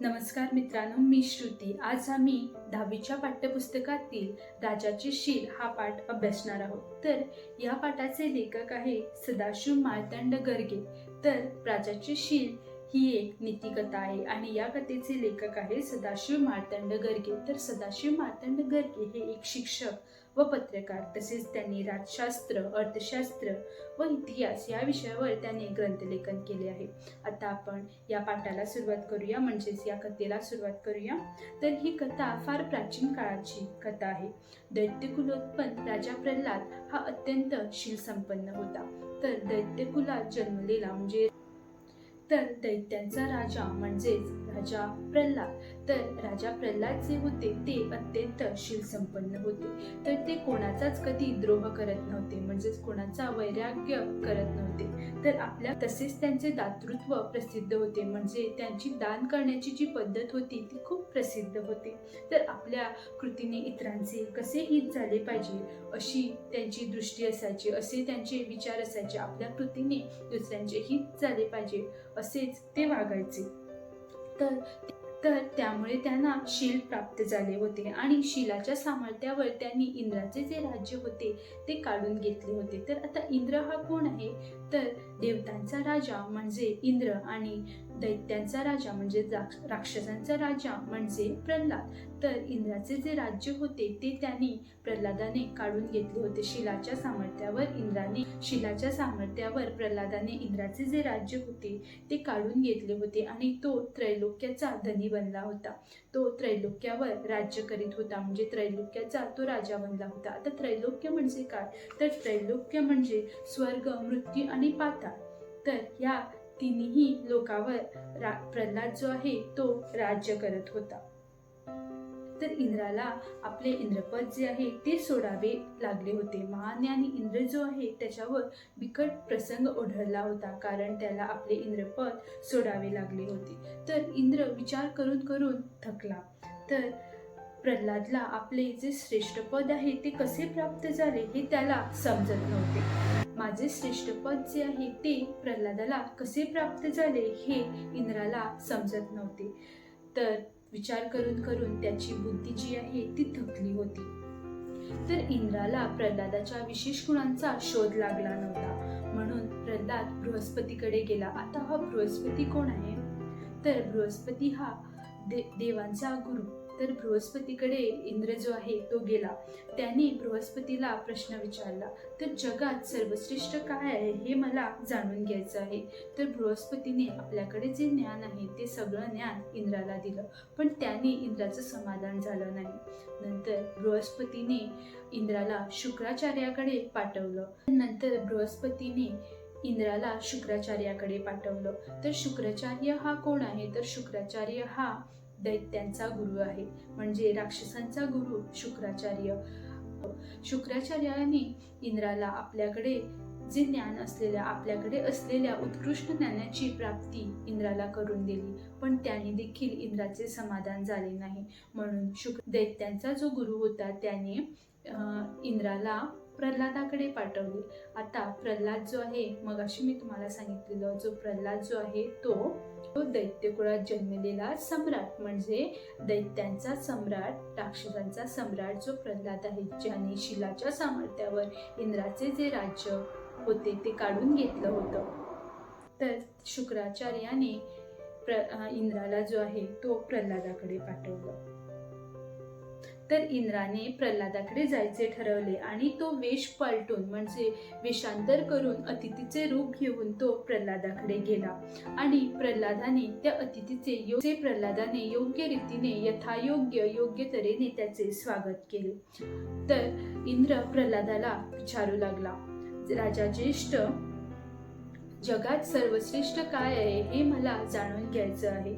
नमस्कार मित्रांनो मी श्रुती. आज आम्ही दहावीच्या पाठ्यपुस्तकातील राजाची शीर हा पाठ अभ्यासणार आहोत. तर या पाठाचे लेखक आहे सदाशिव मार्तंड गर्गे. तर राजाची शील ही एक नीतिकथा आहे आणि या कथेचे लेखक आहे सदाशिव मार्तंड गर्गे. तर सदाशिव मार्तंड गर्गे हे एक शिक्षक व पत्रकार तसेच त्यांनी राजशास्त्र अर्थशास्त्र व इतिहास या विषयावर त्यांनी ग्रंथलेखन केले आहे. आता आपण या पाठाला सुरुवात करूया. म्हणजेच या कथेला सुरुवात करूया. तर ही कथा फार प्राचीन काळाची कथा आहे. दैत्यकुलोत्पन्न राजा प्रल्हाद हा अत्यंत शीलसंपन्न होता. तर दैत्यकुलात जन्मलेला म्हणजे तर दैत्यांचा राजा म्हणजेच राजा प्रल्हाद तर राजा प्रल्हाद जे होते ते अत्यंत शीलसंपन्न होते. तर ते कोणाचाच कधी द्रोह करत नव्हते म्हणजेच कोणाचा वैराग्य करत नव्हते. तर आपल्या तसेच त्यांचे दातृत्व प्रसिद्ध होते म्हणजे त्यांची दान करण्याची जी पद्धत होती ती खूप प्रसिद्ध होती. तर आपल्या कृतीने इतरांचे कसे हित झाले पाहिजे अशी त्यांची दृष्टी असायची असे त्यांचे विचार असायचे आपल्या कृतीने दुसऱ्यांचे हित झाले पाहिजे असेच ते वागायचे. तर तर त्यामुळे त्यांना शील प्राप्त झाले होते आणि शिलाच्या सामर्थ्यावर त्यांनी इंद्राचे जे राज्य होते ते काढून घेतले होते. तर आता इंद्र हा कोण आहे? तर देवतांचा राजा म्हणजे इंद्र आणि दैत्यांचा राजा म्हणजे राक्ष- राक्षसांचा राजा म्हणजे प्रल्हाद. तर इंद्राचे जे राज्य होते ते त्यांनी प्रल्हादाने काढून घेतले होते. शिलाच्या सामर्थ्यावर इंद्राने शिलाच्या सामर्थ्यावर प्रल्हादाने इंद्राचे जे राज्य होते ते काढून घेतले होते आणि तो त्रैलोक्याचा धनी बनला होता. तो त्रैलोक्यावर राज्य करीत होता. म्हणजे त्रैलोक्याचा तो राजा बनला होता. आता त्रैलोक्य म्हणजे काय? तर त्रैलोक्य म्हणजे स्वर्ग मृत्यू आणि पाताळ तर या तिन्ही लोकावर रा प्रल्हाद जो आहे तो राज्य करत होता. तर इंद्राला आपले इंद्रपद जे आहे ते सोडावे लागले होते. महाज्ञानी इंद्र जो आहे त्याच्यावर बिकट प्रसंग ओढळला होता कारण त्याला आपले इंद्रपद सोडावे लागले होते. तर इंद्र विचार करून करून थकला. तर प्रल्हादला आपले जे श्रेष्ठ पद आहे ते कसे प्राप्त झाले हे त्याला समजत नव्हते. माझे श्रेष्ठ पद जे आहे ते प्रल्हादाला कसे प्राप्त झाले हे इंद्राला समजत नव्हते. तर विचार करून करून त्याची बुद्धी जी आहे ती थकली होती. तर इंद्राला प्रल्हादाच्या विशेष गुणांचा शोध लागला नव्हता. म्हणून प्रल्हाद बृहस्पतीकडे गेला. आता हा बृहस्पती कोण आहे? तर बृहस्पती हा दे देवांचा गुरु. तर बृहस्पतीकडे इंद्र जो आहे तो गेला. त्याने बृहस्पतीला प्रश्न विचारला तर जगात सर्वश्रेष्ठ काय आहे हे मला जाणून घ्यायचं आहे. तर बृहस्पतीने आपल्याकडे जे ज्ञान आहे ते सगळं ज्ञान इंद्राला दिलं पण त्याने इंद्राचं समाधान झालं नाही. नंतर बृहस्पतीने इंद्राला शुक्राचार्याकडे पाठवलं. नंतर बृहस्पतीने इंद्राला शुक्राचार्याकडे पाठवलं. तर शुक्राचार्य हा कोण आहे? तर शुक्राचार्य हा दैत्यांचा गुरु आहे. म्हणजे राक्षसांचा गुरु शुक्राचार्य. शुक्राचार्याने इंद्राला आपल्याकडे जे ज्ञान असलेल्या आपल्याकडे असलेल्या उत्कृष्ट ज्ञानाची प्राप्ती इंद्राला करून दिली. पण त्याने देखील इंद्राचे समाधान झाले नाही. म्हणून शुक्र दैत्यांचा जो गुरु होता त्याने इंद्राला प्रल्हादाकडे पाठवले. आता प्रल्हाद जो आहे मग अशी मी तुम्हाला सांगितलेलं जो प्रल्हाद जो आहे तो तो दैत्यकुळात जन्मलेला सम्राट. म्हणजे दैत्यांचा सम्राट राक्षसांचा सम्राट जो प्रल्हाद आहे ज्याने शिलाच्या सामर्थ्यावर इंद्राचे जे राज्य होते ते काढून घेतलं होतं. तर शुक्राचार्याने प्र इंद्राला जो आहे तो प्रल्हादाकडे पाठवलं. तर इंद्राने प्रल्हादाकडे जायचे ठरवले आणि तो वेश पलटून म्हणजे वेषांतर करून अतिथीचे रूप घेऊन तो प्रल्हादाकडे गेला. आणि प्रल्हादाने त्या अतिथीचे योग्य प्रल्हादाने योग्य रीतीने यथायोग्य योग्य तऱ्हेने त्याचे स्वागत केले. तर इंद्र प्रल्हादाला विचारू लागला. राजा ज्येष्ठ जगात सर्वश्रेष्ठ काय आहे हे मला जाणून घ्यायचं आहे.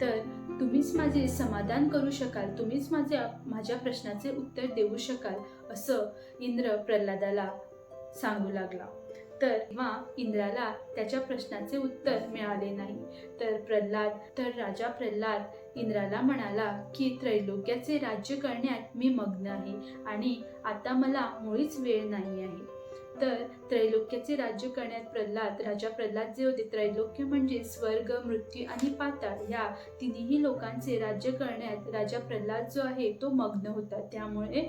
तर तुम्हीच माझे समाधान करू शकाल तुम्हीच माझ्या माझ्या प्रश्नाचे उत्तर देऊ शकाल असं इंद्र प्रल्हादाला सांगू लागला. तर तेव्हा इंद्राला त्याच्या प्रश्नाचे उत्तर मिळाले नाही. तर प्रल्हाद तर राजा प्रल्हाद इंद्राला म्हणाला की त्रैलोक्याचे राज्य करण्यात मी मग्न आहे आणि आता मला मुळीच वेळ नाही आहे. तर त्रैलोक्याचे राज्य करण्यात प्रल्हाद राजा प्रल्हाद जे होते त्रैलोक्य म्हणजे स्वर्ग मृत्यू आणि पाताळ या तिन्ही लोकांचे राज्य करण्यात राजा प्रल्हाद जो आहे तो मग्न होता. त्यामुळे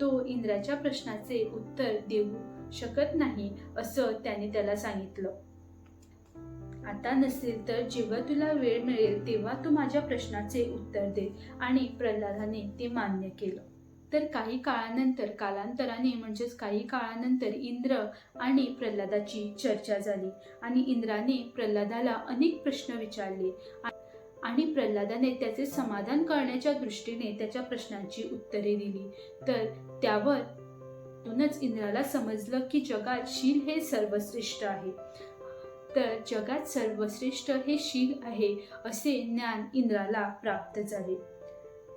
तो इंद्राच्या प्रश्नाचे उत्तर देऊ शकत नाही असं त्याने त्याला सांगितलं. आता नसेल तर जेव्हा तुला वेळ मिळेल तेव्हा तू माझ्या प्रश्नाचे उत्तर दे आणि प्रल्हादाने ते मान्य केलं. तर काही काळानंतर कालांतराने म्हणजेच काही काळानंतर इंद्र आणि प्रल्हादाची चर्चा झाली आणि इंद्राने प्रल्हादाला अनेक प्रश्न विचारले. आणि प्रल्हादाने त्याचे समाधान करण्याच्या दृष्टीने त्याच्या प्रश्नांची उत्तरे दिली. तर त्यावर म्हणूनच इंद्राला समजलं की जगात शील हे सर्वश्रेष्ठ आहे. तर जगात सर्वश्रेष्ठ हे शील आहे असे ज्ञान इंद्राला प्राप्त झाले.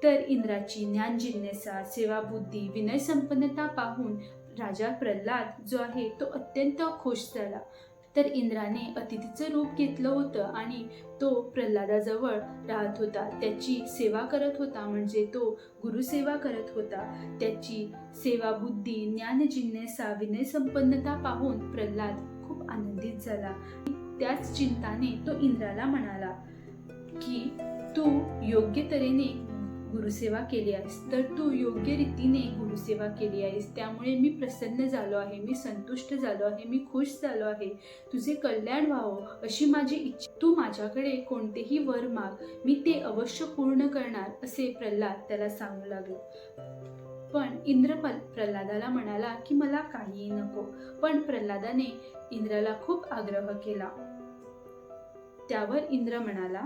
तर इंद्राची ज्ञान जिज्ञासा सेवा बुद्धी विनय संपन्नता पाहून राजा प्रल्हाद जो आहे तो अत्यंत खुश झाला. तर इंद्राने अतिथीचं रूप घेतलं होतं आणि तो प्रल्हादाजवळ राहत होता. त्याची सेवा करत होता म्हणजे तो गुरुसेवा करत होता. त्याची सेवा बुद्धी ज्ञान जिज्ञासा विनय संपन्नता पाहून प्रल्हाद खूप आनंदित झाला. त्याच चिंताने तो इंद्राला म्हणाला की तू योग्य तऱ्हेने गुरुसेवा केली आहेस तर तू योग्य रीतीने गुरुसेवा केली आहेस. त्यामुळे मी प्रसन्न झालो आहे मी संतुष्ट झालो आहे मी खुश झालो आहे. तुझे कल्याण व्हावं अशी माझी इच्छा. तू माझ्याकडे कोणतेही वर माग मी ते अवश्य पूर्ण करणार असे प्रल्हाद त्याला सांगू लागलो. पण इंद्र प्रल्हादाला म्हणाला की मला काहीही नको. पण प्रल्हादाने इंद्राला खूप आग्रह केला. त्यावर इंद्र म्हणाला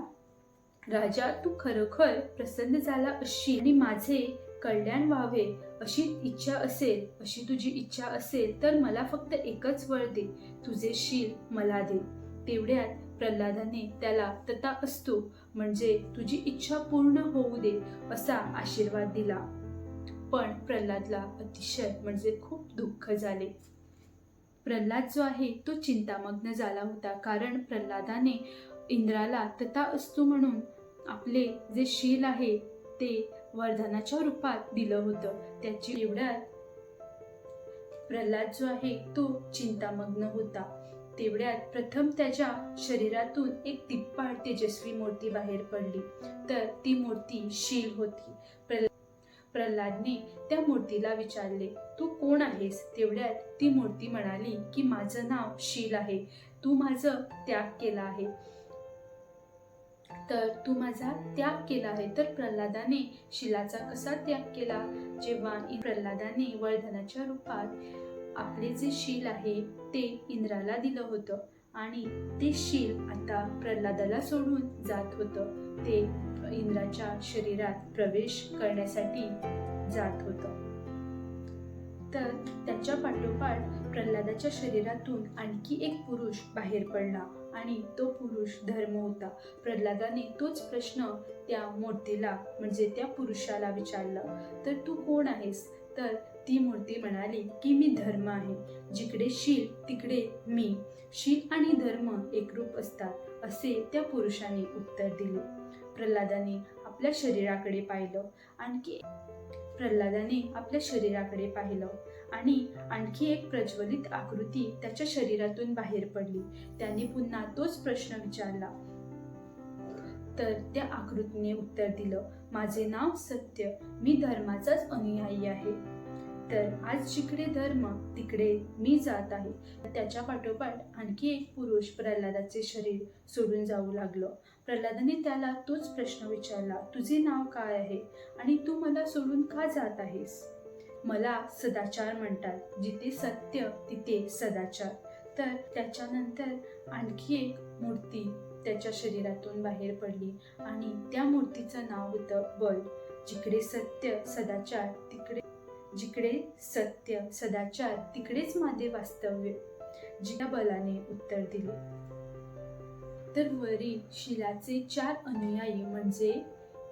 राजा तू खरोखर प्रसन्न झाला अशी आणि माझे कल्याण व्हावे अशी इच्छा असेल अशी तुझी इच्छा असेल तर मला फक्त एकच वळ दे. तुझे शील मला दे. तेवढ्यात प्रल्हादाने त्याला तथा असतो म्हणजे तुझी इच्छा पूर्ण होऊ दे असा आशीर्वाद दिला. पण प्रल्हादला अतिशय म्हणजे खूप दुःख झाले. प्रल्हाद जो आहे तो चिंतामग्न झाला होता कारण प्रल्हादाने इंद्राला तथा असतो म्हणून आपले जे शील आहे ते वरदानाच्या रूपात दिलं होतं. त्याची एवढ्यात प्रल्हाद जो आहे तो चिंतामग्न होता. तेवढ्यात प्रथम त्याच्या शरीरातून एक तिप्पाड तेजस्वी मूर्ती बाहेर पडली. तर ती मूर्ती शील होती. प्रल्हाद प्रल्हादने त्या मूर्तीला विचारले तू कोण आहेस? तेवढ्यात ती मूर्ती म्हणाली की माझं नाव शील आहे. तू माझं त्याग केला आहे. तर तू माझा त्याग केला आहे. तर प्रल्हादाने शिलाचा कसा त्याग केला? जेव्हा प्रल्हादाने वर्धनाच्या रूपात आपले जे शील आहे ते इंद्राला दिलं होतं. आणि ते शील आता प्रल्हादाला सोडून जात होतं. ते इंद्राच्या शरीरात प्रवेश करण्यासाठी जात होतं. तर त्याच्या पाठोपाठ प्रल्हादाच्या शरीरातून आणखी एक पुरुष बाहेर पडला. आणि तो पुरुष धर्म होता. प्रल्हादाने तोच प्रश्न त्या मूर्तीला म्हणजे त्या पुरुषाला विचारला तर तू कोण आहेस? तर ती मूर्ती म्हणाली की मी धर्म आहे. जिकडे शील तिकडे मी. शील आणि धर्म एकरूप असतात. असे त्या पुरुषाने उत्तर दिले. प्रल्हादाने आपल्या शरीराकडे पाहिलं. आणखी प्रल्हादाने आपल्या शरीराकडे पाहिलं. आणि आणखी एक प्रज्वलित आकृती त्याच्या शरीरातून बाहेर पडली. त्याने पुन्हा तोच प्रश्न विचारला. तर त्या आकृतीने उत्तर दिलं माझे नाव सत्य मी धर्माचाच अनुयायी आहे. तर आज जिकडे धर्म तिकडे मी जात आहे. त्याच्या पाठोपाठ आणखी एक पुरुष प्रल्हादाचे शरीर सोडून जाऊ लागलं. प्रल्हादाने त्याला तोच प्रश्न विचारला तुझे नाव काय आहे? आणि तू मला सोडून का जात आहेस? मला सदाचार म्हणतात. जिथे सत्य तिथे सदाचार. तर त्याच्यानंतर आणखी एक मूर्ती त्याच्या शरीरातून बाहेर पडली आणि त्या मूर्तीचं नाव होतं बल. जिकडे सत्य सदाचार तिकडे जिकडे सत्य सदाचार तिकडेच माझे वास्तव्य. जिया बलाने उत्तर दिले. तर वरील शिलाचे चार अनुयायी म्हणजे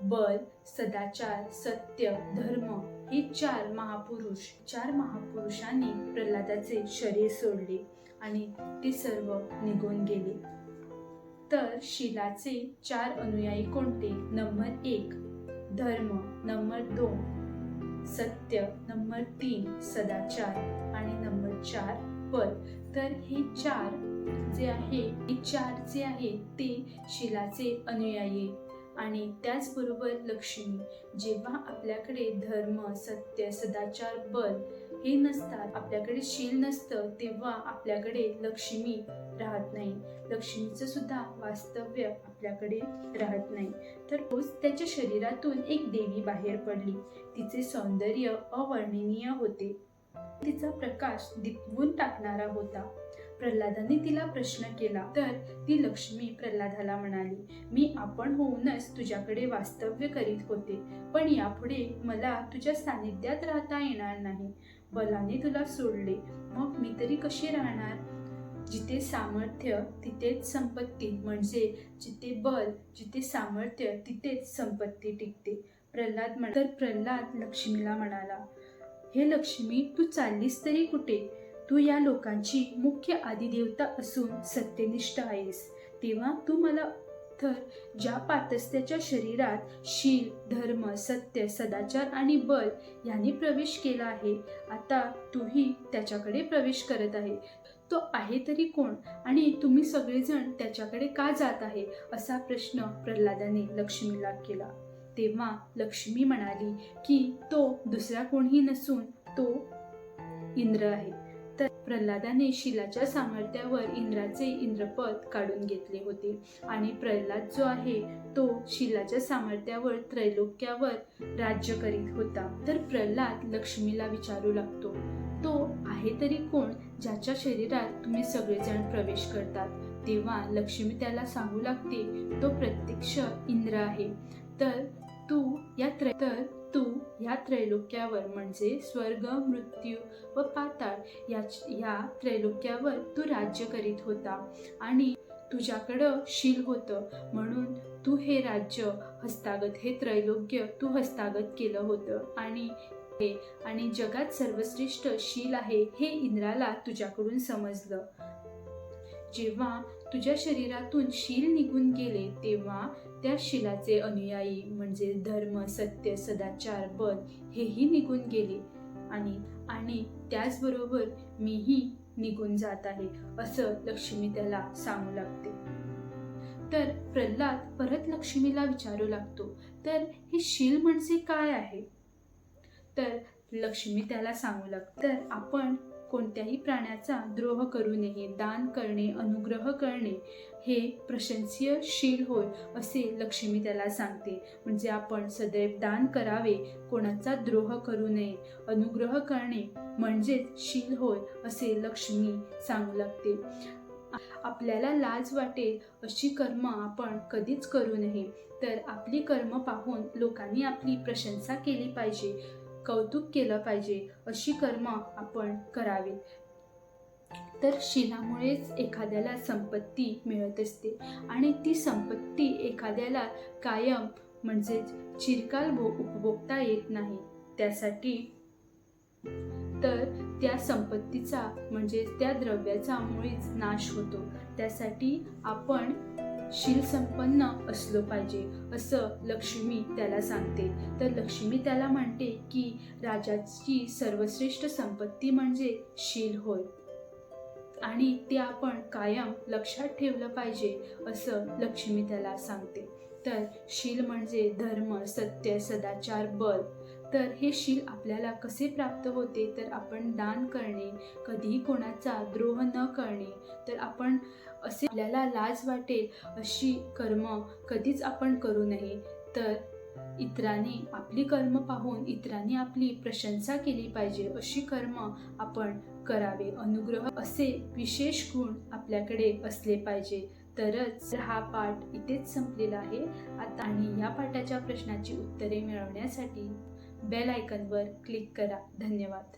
बल सदाचार सत्य धर्म हे चार महापुरुष चार महापुरुषांनी प्रल्हादाचे शरीर सोडले आणि ते सर्व निघून गेले. तर शिलाचे चार अनुयायी कोणते? नंबर एक धर्म. नंबर दोन सत्य. नंबर तीन सदाचार. आणि नंबर चार पद. तर हे चार जे आहे हे चार जे आहे ते शिलाचे अनुयायी आणि त्याचबरोबर लक्ष्मी. जेव्हा आपल्याकडे धर्म सत्य सदाचार बल हे नसतात आपल्याकडे शील नसतं तेव्हा आपल्याकडे लक्ष्मी राहत नाही. लक्ष्मीचं सुद्धा वास्तव्य आपल्याकडे राहत नाही. तर रोज त्याच्या शरीरातून एक देवी बाहेर पडली. तिचे सौंदर्य अवर्णनीय होते. तिचा प्रकाश दिपवून टाकणारा होता. प्रल्हादाने तिला प्रश्न केला. तर ती लक्ष्मी प्रल्हादाला म्हणाली मी आपण होऊनच तुझ्याकडे वास्तव्य करीत होते पण यापुढे मला तुझ्या सानिध्यात राहता येणार नाही. बलाने तुला सोडले. मग मी तरी कशी राहणार? जिथे सामर्थ्य तिथेच संपत्ती म्हणजे जिथे बल जिथे सामर्थ्य तिथेच संपत्ती टिकते. प्रल्हाद म्हण तर प्रल्हाद लक्ष्मीला म्हणाला हे लक्ष्मी तू चाललीस तरी कुठे? तू या लोकांची मुख्य आदिदेवता असून सत्यनिष्ठ आहेस. तेव्हा तू मला तर ज्या पातस्त्याच्या शरीरात शील धर्म सत्य सदाचार आणि बल यांनी प्रवेश केला आहे आता तूही त्याच्याकडे प्रवेश करत आहे. तो आहे तरी कोण आणि तुम्ही सगळेजण त्याच्याकडे का जात आहे? असा प्रश्न प्रल्हादाने लक्ष्मीला केला. तेव्हा लक्ष्मी म्हणाली की तो दुसरा कोणीही नसून तो इंद्र आहे. प्रल्हादाने शिलाच्या सामर्थ्यावर इंद्राचे इंद्रपद काढून घेतले होते. आणि प्रल्हाद जो आहे तो शिलाच्या सामर्थ्यावर त्रैलोक्यावर राज्य करीत होता. तर प्रल्हाद लक्ष्मीला विचारू लागतो. तो आहे तरी कोण ज्याच्या शरीरात तुम्ही सगळेजण प्रवेश करतात? तेव्हा लक्ष्मी त्याला सांगू लागते तो प्रत्यक्ष इंद्र आहे. तर तू या त्र तर तू या त्रैलोक्यावर म्हणजे स्वर्ग मृत्यू व पाताळ या या त्रैलोक्यावर तू राज्य करीत होता आणि तुझ्याकडं शील होतं. म्हणून तू हे राज्य हस्तागत हे त्रैलोक्य तू हस्तागत केलं होतं. आणि हे आणि जगात सर्वश्रेष्ठ शील आहे हे इंद्राला तुझ्याकडून समजलं. जेव्हा तुझ्या शरीरातून शील निघून गेले तेव्हा त्या शिलाचे अनुयायी म्हणजे धर्म सत्य सदाचार बल हेही निघून गेले. आणि आणि त्याचबरोबर मीही निघून जात आहे असं लक्ष्मी त्याला सांगू लागते. तर प्रल्हाद परत लक्ष्मीला विचारू लागतो तर हे शील म्हणजे काय आहे? तर लक्ष्मी त्याला सांगू लागते तर आपण कोणत्याही प्राण्याचा द्रोह करू नये दान करणे अनुग्रह करणे हे प्रशंसीय शील होय असे लक्ष्मी त्याला सांगते. म्हणजे आपण सदैव दान करावे कोणाचा द्रोह करू नये अनुग्रह करणे म्हणजेच शील होय असे लक्ष्मी सांगू लागते. आपल्याला लाज वाटेल अशी कर्म आपण कधीच करू नये. तर आपली कर्म पाहून लोकांनी आपली प्रशंसा केली पाहिजे. कौतुक केलं पाहिजे अशी कर्म आपण करावीत तर शिलामुळेच एखाद्याला संपत्ती मिळत असते आणि ती संपत्ती एखाद्याला कायम म्हणजेच चिरकाल भो उपभोगता येत नाही. त्यासाठी तर त्या संपत्तीचा म्हणजे त्या द्रव्याचा मुळीच नाश होतो. त्यासाठी आपण शील संपन्न असलो पाहिजे असं लक्ष्मी त्याला सांगते. तर लक्ष्मी त्याला म्हणते की राजाची सर्वश्रेष्ठ संपत्ती म्हणजे शील होय. आणि ते आपण कायम लक्षात ठेवलं पाहिजे असं लक्ष्मी त्याला सांगते. तर शील म्हणजे धर्म सत्य सदाचार बल. तर हे शील आपल्याला कसे प्राप्त होते? तर आपण दान करणे कधीही कोणाचा द्रोह न करणे तर आपण असे आपल्याला लाज वाटेल अशी कर्म कधीच आपण करू नये. तर इतरांनी आपली कर्म पाहून इतरांनी आपली प्रशंसा केली पाहिजे अशी कर्म आपण करावे. अनुग्रह असे विशेष गुण आपल्याकडे असले पाहिजे. तरच हा पाठ इथेच संपलेला आहे. आता आणि या पाठाच्या प्रश्नाची उत्तरे मिळवण्यासाठी बेल आयकनवर क्लिक करा. धन्यवाद.